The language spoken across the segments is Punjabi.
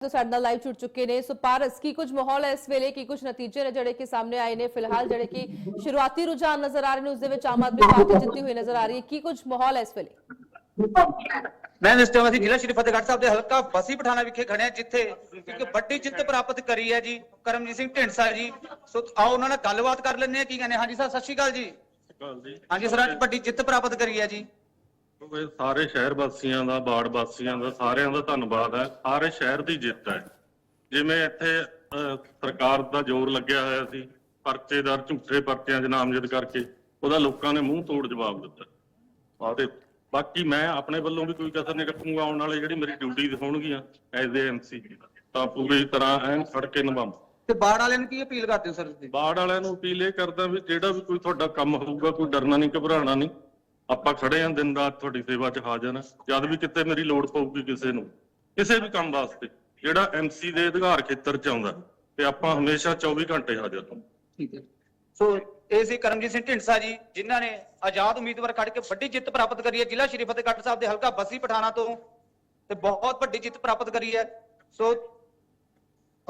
ਜੋ ਸਾਡੇ ਨਾਲ ਲਾਈਵ ਜੁੜ ਚੁੱਕੇ ਨੇ। ਸੋ ਪਾਰਸ ਕੀ ਕੁਝ ਮਾਹੌਲ ਹੈ ਇਸ ਵੇਲੇ? ਕੀ ਕੁਝ ਨਤੀਜੇ ਨੇ ਜਿਹੜੇ ਕਿ ਸਾਹਮਣੇ ਆਏ ਨੇ? ਫਿਲਹਾਲ ਜਿਹੜੇ ਕਿ ਸ਼ੁਰੂਆਤੀ ਰੁਝਾਨ ਨਜ਼ਰ ਆ ਰਹੇ ਨੇ ਉਸ ਦੇ ਵਿੱਚ ਆਮ ਆਦਮੀ ਪਾਰਟੀ ਜਿੱਤੀ ਹੋਈ ਨਜ਼ਰ ਆ ਰਹੀ ਹੈ। ਕੀ ਕੁਝ ਮਾਹੌਲ ਹੈ ਇਸ ਵੇਲੇ? ਮੈਂ ਇਸ ਟਾਈਮ ਅਸੀਂ ਜ਼ਿਲ੍ਹਾ ਸ਼੍ਰੀ ਫਤਿਹਗੜ੍ਹ ਸਾਹਿਬ ਦੇ ਹਲਕਾ ਬਸੀ ਪਠਾਣਾ ਵਿਖੇ ਖੜੇ ਜਿੱਥੇ ਇੱਕ ਵੱਡੀ ਜਿੱਤ ਪ੍ਰਾਪਤ ਕਰੀ ਹੈ ਜੀ ਕਰਮਜੀਤ ਸਿੰਘ ਢਿੰਡਸਾ ਜੀ। ਸੋ ਆਓ ਉਹਨਾਂ ਨਾਲ ਗੱਲਬਾਤ ਕਰ ਲੈਂਦੇ ਹਾਂ। ਕੀ ਕਹਿੰਦੇ? ਹਾਂਜੀ ਸਰ ਸਤਿ ਸ਼੍ਰੀ ਅਕਾਲ ਜੀ। ਗੱਲ ਜੀ। ਹਾਂਜੀ ਸਰ ਅੱਜ ਵੱਡੀ ਜਿੱਤ ਪ੍ਰਾਪਤ ਕਰੀ ਹੈ ਜੀ। ਸਾਰੇ ਸ਼ਹਿਰ ਵਾਸੀਆਂ ਦਾ ਬਾੜ ਵਾਸੀਆਂ ਦਾ ਸਾਰਿਆਂ ਦਾ ਧੰਨਵਾਦ ਹੈ। ਸਾਰੇ ਸ਼ਹਿਰ ਦੀ ਜਿੱਤ ਹੈ। ਜਿਵੇਂ ਇੱਥੇ ਸਰਕਾਰ ਦਾ ਜ਼ੋਰ ਲੱਗਿਆ ਹੋਇਆ ਸੀ ਪਰਚੇਦਾਰ ਝੂਠੇ ਪਰਚਿਆਂ 'ਚ ਨਾਮਜ਼ਦ ਕਰਕੇ ਉਹਦਾ ਲੋਕਾਂ ਨੇ ਮੂੰਹ ਤੋੜ ਜਵਾਬ ਦਿੱਤਾ। ਤੇ ਬਾਕੀ ਮੈਂ ਆਪਣੇ ਵੱਲੋਂ ਵੀ ਕੋਈ ਕਸਰ ਨਹੀਂ ਰੱਖੂੰਗਾ ਆਉਣ ਵਾਲੇ ਜਿਹੜੀ ਮੇਰੀ ਡਿਊਟੀ ਹੋਣਗੀਆਂ ਐਜ਼ ਏ ਐਮਸੀ ਤਾਂ ਪੂਰੀ ਤਰ੍ਹਾਂ ਐਨ ਫੜ ਕੇ ਨਿਭਾਵਾਂ। ਤੇ ਬਾੜ ਵਾਲਿਆਂ ਨੂੰ ਕੀ ਅਪੀਲ ਕਰਦੇ ਹੋ ਸਰ ਤੁਸੀਂ? ਬਾੜ ਵਾਲਿਆਂ ਨੂੰ ਅਪੀਲ ਇਹ ਕਰਦਾ ਵੀ ਜਿਹੜਾ ਵੀ ਕੋਈ ਤੁਹਾਡਾ ਕੰਮ ਹੋਊਗਾ ਕੋਈ ਡਰਨਾ ਨਹੀਂ ਘਬਰਾਉਣਾ ਨਹੀਂ। ਆਪਾਂ ਖੜੇ ਆਂ, ਦਿਨ ਰਾਤ ਤੁਹਾਡੀ ਸੇਵਾ 'ਚ ਹਾਜ਼ਰ ਹਾਂ ਜਦ ਵੀ ਕਿਤੇ ਮੇਰੀ ਲੋੜ ਪਊਗੀ ਕਿਸੇ ਨੂੰ, ਕਿਸੇ ਵੀ ਕੰਮ ਵਾਸਤੇ, ਜਿਹੜਾ ਐਮਸੀ ਦੇ ਅਧਿਕਾਰ ਖੇਤਰ 'ਚ ਆਉਂਦਾ, ਤੇ ਆਪਾਂ ਹਮੇਸ਼ਾ 24 ਘੰਟੇ ਹਾਜ਼ਰ ਹਾਂ ਠੀਕ ਹੈ। ਸੋ ਇਹ ਸੀ ਕਰਮਜੀਤ ਸਿੰਘ ਢਿੰਡਸਾ ਜੀ, ਜਿਨ੍ਹਾਂ ਨੇ ਆਜ਼ਾਦ ਉਮੀਦਵਾਰ ਕੱਢ ਕੇ ਵੱਡੀ ਜਿੱਤ ਪ੍ਰਾਪਤ ਕਰੀ ਹੈ। ਜ਼ਿਲ੍ਹਾ ਸ਼੍ਰੀ ਫਤਿਹਗੜ੍ਹ ਸਾਹਿਬ ਦੇ ਹਲਕਾ ਬਸੀ ਪਠਾਣਾ ਤੋਂ, ਤੇ ਬਹੁਤ ਵੱਡੀ ਜਿੱਤ ਪ੍ਰਾਪਤ ਕਰੀ ਹੈ। ਸੋ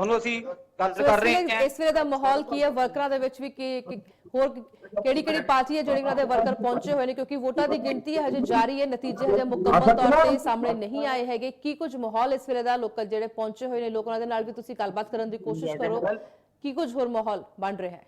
ਤੁਹਾਨੂੰ ਅਸੀਂ ਗੱਲ ਕਰ ਰਹੇ ਹਾਂ। ਇਸ ਵੇਲੇ ਦਾ ਮਾਹੌਲ ਕੀ ਹੈ? ਵਰਕਰਾਂ ਦੇ ਵਿੱਚ ਵੀ ਕੀ ਕੀ- ਹੋਰ ਕਿਹੜੀ ਕਿਹੜੀ ਪਾਰਟੀ ਹੈ ਜਿਹੜੀ ਉਹਨਾਂ ਦੇ ਵਰਕਰ ਪਹੁੰਚੇ ਹੋਏ ਨੇ? ਕਿਉਂਕਿ ਵੋਟਾਂ ਦੀ ਗਿਣਤੀ ਹਜੇ ਜਾਰੀ ਹੈ ਨਤੀਜੇ ਹਜੇ ਮੁਕੰਮਲ ਤੌਰ ਤੇ ਸਾਹਮਣੇ ਨਹੀਂ ਆਏ ਹੈਗੇ। ਕੀ ਕੁਝ ਮਾਹੌਲ ਇਸ ਵੇਲੇ ਦਾ ਲੋਕਲ ਜਿਹੜੇ ਪਹੁੰਚੇ ਹੋਏ ਨੇ ਲੋਕਾਂ ਦੇ ਨਾਲ ਵੀ ਤੁਸੀਂ ਗੱਲਬਾਤ ਕਰਨ ਦੀ ਕੋਸ਼ਿਸ਼ ਕਰੋ। ਕੀ ਕੁਝ ਹੋਰ ਮਾਹੌਲ ਬਣ ਰਿਹਾ ਹੈ?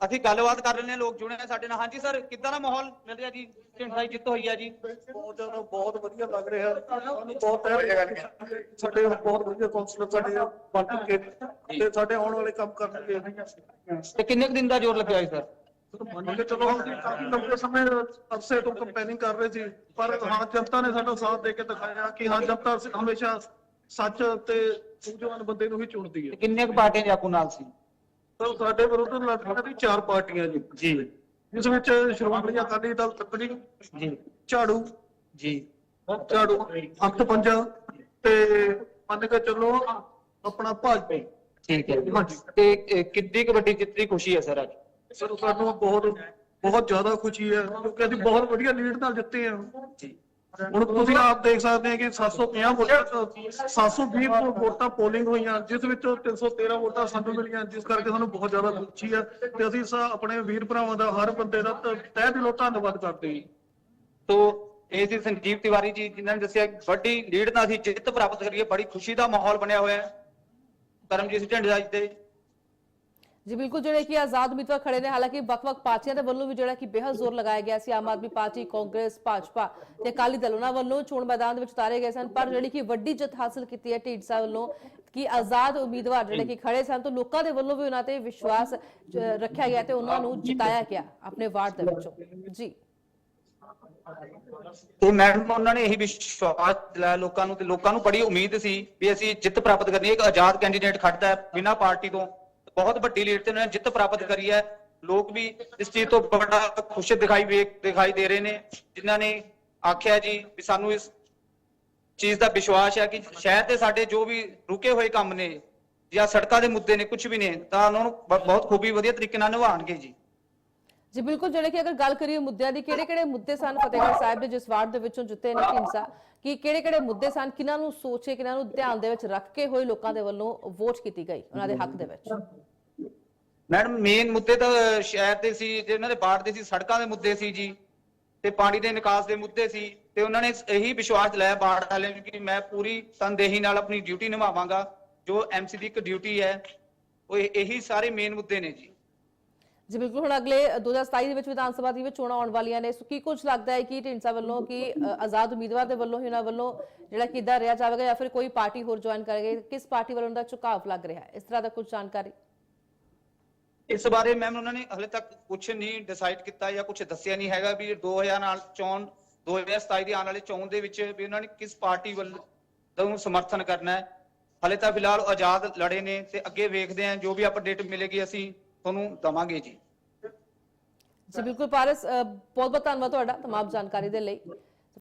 ਅਸੀਂ ਗੱਲਬਾਤ ਕਰ ਲੈਂਦੇ ਹਾਂ ਲੋਕ ਜੁੜੇ ਨੇ ਸਾਡੇ ਨਾਲ। ਹਾਂਜੀ ਸਰ ਕਿੱਦਾਂ ਦਾ ਮਾਹੌਲ ਮਿਲ ਰਿਹਾ ਜੀ? ਢਿੰਡਸਾ ਦੀ ਜਿੱਤ ਹੋਈ ਹੈ ਜੀ। ਬਹੁਤ ਜ਼ਿਆਦਾ ਬਹੁਤ ਵਧੀਆ ਲੱਗ ਰਿਹਾ। ਸਾਨੂੰ ਬਹੁਤ ਹੈ। ਸਾਡੇ ਬਹੁਤ ਵਧੀਆ ਕਾਉਂਸਲਰ ਸਾਡੇ ਬਣ ਨੇ ਤੇ ਸਾਡੇ ਆਉਣ ਵਾਲੇ ਕੰਮ ਕਰਨਗੇ। ਤੇ ਕਿੰਨੇ ਕੁ ਦਿਨ ਦਾ ਜ਼ੋਰ ਲੱਗਿਆ ਜੀ ਸਰ? ਮੰਨ ਕੇ ਚਲੋ ਕਾਫੀ ਲੰਬੇ ਸਮੇਂ ਅਰਸੇ ਤੋਂ ਕੰਪੇਨਿੰਗ ਕਰ ਰਹੇ ਸੀ। ਪਰ ਹਾਂ ਜਨਤਾ ਨੇ ਸਾਡਾ ਸਾਥ ਦੇ ਕੇ ਦਿਖਾਇਆ ਕਿ ਹਾਂ ਜਨਤਾ ਹਮੇਸ਼ਾ ਸੱਚ ਤੇ ਸੂਝਵਾਨ ਬੰਦੇ ਨੂੰ ਹੀ ਚੁਣਦੀ ਹੈ। ਕਿੰਨੇ ਕੁ ਪਾਰਟੀਆਂ ਦੇ ਆਗੂ ਨਾਲ ਸੀ? ਤਾਂ ਸਾਡੇ ਵਿਰੁੱਧ ਲੜਦੀਆਂ ਦੀ ਚਾਰ ਪਾਰਟੀਆਂ ਜੀ ਜੀ। ਜਿਸ ਵਿੱਚ ਸ਼੍ਰੋਮਣੀ ਅਕਾਲੀ ਦਲ ਤੱਕੜੀ ਜੀ। ਝਾੜੂ ਜੀ। ਝਾੜੂ ਅੱਠ ਪੰਜਾ ਤੇ ਮੰਨ ਕੇ ਚੱਲੋ ਆਪਣਾ ਭਾਜਪਾ। ਠੀਕ ਹੈ। ਤੇ ਕਿੰਨੀ ਕੁ ਵੱਡੀ ਜਿੱਤ ਦੀ ਖੁਸ਼ੀ ਹੈ ਸਰ ਅੱਜ? ਸਰ ਸਾਨੂੰ ਬਹੁਤ ਬਹੁਤ ਜ਼ਿਆਦਾ ਖੁਸ਼ੀ ਹੈ ਕਿਉਂਕਿ ਅਸੀਂ ਬਹੁਤ ਵਧੀਆ ਲੀਡ ਨਾਲ ਜਿੱਤੇ ਆ ਜੀ। ਹੁਣ ਤੁਸੀਂ ਆਪ ਦੇਖ ਸਕਦੇ ਹੋ ਕਿ 750 ਵੋਟਾਂ 720 ਵੋਟਾਂ ਪੋਲਿੰਗ ਹੋਈਆਂ, ਜਿਸ ਵਿੱਚੋਂ 313 ਵੋਟਾਂ ਸਾਨੂੰ ਮਿਲੀਆਂ, ਜਿਸ ਕਰਕੇ ਸਾਨੂੰ ਬਹੁਤ ਜ਼ਿਆਦਾ ਖੁਸ਼ੀ ਹੈ ਤੇ ਅਸੀਂ ਆਪਣੇ ਵੀਰ ਭਰਾਵਾਂ ਦਾ ਹਰ ਬੰਦੇ ਦਾ ਤ- ਤਹਿ ਦਿਲੋਂ ਧੰਨਵਾਦ ਕਰਦੇ ਹਾਂ ਤੋ ਇਹ ਸੀ ਸੰਜੀਵ ਤਿਵਾਰੀ ਜੀ, ਜਿਨ੍ਹਾਂ ਨੇ ਦੱਸਿਆ ਵੱਡੀ ਲੀਡ ਨਾਲ ਅਸੀਂ ਜਿੱਤ ਪ੍ਰਾਪਤ ਕਰੀਏ, ਬੜੀ ਖੁਸ਼ੀ ਦਾ ਮਾਹੌਲ ਬਣਿਆ ਹੋਇਆ ਹੈ। ਕਰਮਜੀਤ ਸਿੰਘ ਢਿੰਡਸਾ ਜੀ ਦੇ ਜੀ, ਬਿਲਕੁਲ ਜਿਹੜੇ ਕਿ ਆਜ਼ਾਦ ਉਮੀਦਵਾਰ ਖੜੇ ਨੇ, ਹਾਲਾਂਕਿ ਵੱਖ-ਵੱਖ ਪਾਰਟੀਆਂ ਦੇ ਵੱਲੋਂ ਵੀ ਜਿਹੜਾ ਕਿ ਬੇਹੱਦ ਜ਼ੋਰ ਲਗਾਇਆ ਗਿਆ ਸੀ, ਆਮ ਆਦਮੀ ਪਾਰਟੀ, ਕਾਂਗਰਸ, ਭਾਜਪਾ ਤੇ ਅਕਾਲੀ ਦਲ, ਉਹਨਾਂ ਵੱਲੋਂ ਚੋਣ ਮੈਦਾਨ ਦੇ ਵਿੱਚ ਉਤਾਰੇ ਗਏ ਸਨ, ਪਰ ਜਿਹੜੀ ਕਿ ਵੱਡੀ ਜਿੱਤ ਹਾਸਲ ਕੀਤੀ ਹੈ ਢੀਂਡਸਾ ਵੱਲੋਂ ਕਿ ਆਜ਼ਾਦ ਉਮੀਦਵਾਰ ਜਿਹੜੇ ਕਿ ਖੜੇ ਸਨ, ਤਾਂ ਲੋਕਾਂ ਦੇ ਵੱਲੋਂ ਵੀ ਉਹਨਾਂ ਤੇ ਵਿਸ਼ਵਾਸ ਰੱਖਿਆ ਗਿਆ ਤੇ ਉਹਨਾਂ ਨੂੰ ਜਿਤਾਇਆ ਗਿਆ ਆਪਣੇ ਵਾਰਡ ਦੇ ਵਿੱਚੋਂ। ਜੀ। ਤੇ ਮੈਡਮ, ਉਹਨਾਂ ਨੇ ਇਹੀ ਵਿਸ਼ਵਾਸ ਦਿਲਾਇਆ ਲੋਕਾਂ ਨੂੰ ਤੇ ਲੋਕਾਂ ਨੂੰ ਬੜੀ ਉਮੀਦ ਸੀ ਵੀ ਅਸੀਂ ਜਿੱਤ ਪ੍ਰਾਪਤ ਕਰਨੀ ਹੈ, ਇੱਕ ਆਜ਼ਾਦ ਕੈਂਡੀਡੇਟ ਖੜਦਾ ਹੈ ਬਿਨਾਂ ਪਾਰਟੀ ਤੋਂ। ਬਹੁਤ ਵੱਡੀ ਲੀਡ ਤੇ ਉਹਨਾਂ ਨੇ ਜਿੱਤ ਪ੍ਰਾਪਤ ਕਰੀ ਹੈ। ਲੋਕ ਵੀ ਇਸ ਚੀਜ਼ ਤੋਂ ਬੜਾ ਖੁਸ਼ ਦਿਖਾਈ ਵੇਖ, ਦਿਖਾਈ ਦੇ ਰਹੇ ਨੇ। ਜਿਨ੍ਹਾਂ ਨੇ ਆਖਿਆ ਜੀ ਵੀ ਸਾਨੂੰ ਇਸ ਚੀਜ਼ ਦਾ ਵਿਸ਼ਵਾਸ ਹੈ ਕਿ ਸ਼ਹਿਰ ਦੇ ਸਾਡੇ ਜੋ ਵੀ ਰੁਕੇ ਹੋਏ ਕੰਮ ਨੇ ਜਾਂ ਸੜਕਾਂ ਦੇ ਮੁੱਦੇ ਨੇ ਕੁਝ ਵੀ ਨੇ, ਤਾਂ ਉਹਨਾਂ ਨੂੰ ਬ- ਬਹੁਤ ਖੂਬੀ ਵਧੀਆ ਤਰੀਕੇ ਨਾਲ ਨਿਭਾਉਣਗੇ ਜੀ। ਜੀ ਬਿਲਕੁਲ, ਜਿਹੜੇ ਕਿ ਅਗਰ ਗੱਲ ਕਰੀਏ ਮੁੱਦਿਆਂ ਦੀ, ਕਿਹੜੇ ਕਿਹੜੇ ਮੁੱਦੇ ਸਨ ਫਤਿਹਗੜ੍ਹ ਸਾਹਿਬ ਦੇ ਜਿਸ ਵਾਰਡ ਦੇ ਵਿੱਚੋਂ ਜਿੱਤੇ ਨੇ ਢੀਂਡਸਾ? ਕਿ ਕਿਹੜੇ ਕਿਹੜੇ ਮੁੱਦੇ ਸਨ ਕਿਨਾਂ ਨੂੰ ਸੋਚੇ ਕਿਨਾਂ ਨੂੰ ਧਿਆਨ ਦੇ ਵਿੱਚ ਰੱਖ ਕੇ ਹੋਏ ਲੋਕਾਂ ਦੇ ਵੱਲੋਂ ਵੋਟ ਕੀਤੀ ਗਈ, ਉਹਨਾਂ ਦੇ ਹੱਕ ਦੇ ਵਿੱਚ? ਮੈਡਮ ਮੇਨ ਮੁੱਦੇ ਤਾਂ ਸ਼ਹਿਰ ਦੇ ਸੀ ਜੇ ਉਹਨਾਂ ਦੇ ਬਾੜ ਦੇ ਸੀ, ਸੜਕਾਂ ਦੇ ਮੁੱਦੇ ਸੀ ਜੀ, ਤੇ ਪਾਣੀ ਦੇ ਨਿਕਾਸ ਦੇ ਮੁੱਦੇ ਸੀ, ਤੇ ਉਹਨਾਂ ਨੇ ਇਹੀ ਵਿਸ਼ਵਾਸ ਦਿਲਾਇਆ ਬਾੜ ਵਾਲਿਆਂ ਨੂੰ ਕਿ ਮੈਂ ਪੂਰੀ ਤਨਦੇਹੀ ਨਾਲ ਆਪਣੀ ਡਿਊਟੀ ਨਿਭਾਵਾਂਗਾ, ਜੋ ਐਮਸੀ ਦੀ ਇੱਕ ਡਿਊਟੀ ਹੈ, ਉਹ ਇਹੀ ਸਾਰੇ ਮੇਨ ਮੁੱਦੇ ਨੇ ਜੀ। ਜੀ, ਬਿਲਕੁਲ। ਹੁਣ ਅਗਲੇ 2027 ਦੇ ਵਿੱਚ ਵਿਧਾਨ ਸਭਾ ਦੀ ਵੀ ਚੋਣਾਂ ਆਉਣ ਵਾਲੀਆਂ ਨੇ, ਸੋ ਕੀ ਕੁਝ ਲੱਗਦਾ ਹੈ ਕਿ ਢੀਂਡਸਾ ਵੱਲੋਂ ਕਿ ਆਜ਼ਾਦ ਉਮੀਦਵਾਰ ਦੇ ਵੱਲੋਂ ਹੀ ਉਹਨਾਂ ਵੱਲੋਂ ਜਿਹੜਾ ਕਿੱਦਾਂ ਰਿਹਾ ਜਾਵੇਗਾ ਜਾਂ ਫਿਰ ਕੋਈ ਪਾਰਟੀ ਹੋਰ ਜੁਆਇਨ ਕਰੇਗੀ, ਕਿਸ ਪਾਰਟੀ ਵੱਲੋਂ ਦਾ ਝੁਕਾਅ ਲੱਗ ਰਿਹਾ ਹੈ? ਇਸ ਤਰ੍ਹਾਂ ਦਾ ਕੁਝ ਜਾਣਕਾਰੀ। ਇਸ ਬਾਰੇ ਮੈਮ ਉਹਨਾਂ ਨੇ ਹਲੇ ਤੱਕ ਕੁਝ ਨਹੀਂ ਡਿਸਾਈਡ ਕੀਤਾ ਜਾਂ ਕੁਝ ਦੱਸਿਆ ਨਹੀਂ ਹੈਗਾ ਵੀ 2000 ਨਾਲ ਚੋਣ 2027 ਦੀ ਆਉਣ ਵਾਲੀ ਚੋਣ ਦੇ ਵਿੱਚ ਵੀ ਉਹਨਾਂ ਨੇ ਕਿਸ ਪਾਰਟੀ ਵੱਲੋਂ ਸਮਰਥਨ ਕਰਨਾ ਹੈ। ਹਲੇ ਤਾਂ ਫਿਲਹਾਲ ਆਜ਼ਾਦ ਲੜੇ ਨੇ ਤੇ ਅੱਗੇ ਵੇਖਦੇ ਹਾਂ, ਜੋ ਵੀ ਅਪਡੇਟ ਮਿਲੇਗੀ ਅਸੀਂ ਤੁਹਾਨੂੰ ਦਵਾਂਗੇ ਜੀ। ਜੀ ਬਿਲਕੁਲ ਪਾਰਸ ਬਹੁਤ ਬਹੁਤ ਧੰਨਵਾਦ ਤੁਹਾਡਾ तमाम ਜਾਣਕਾਰੀ ਦੇ ਲਈ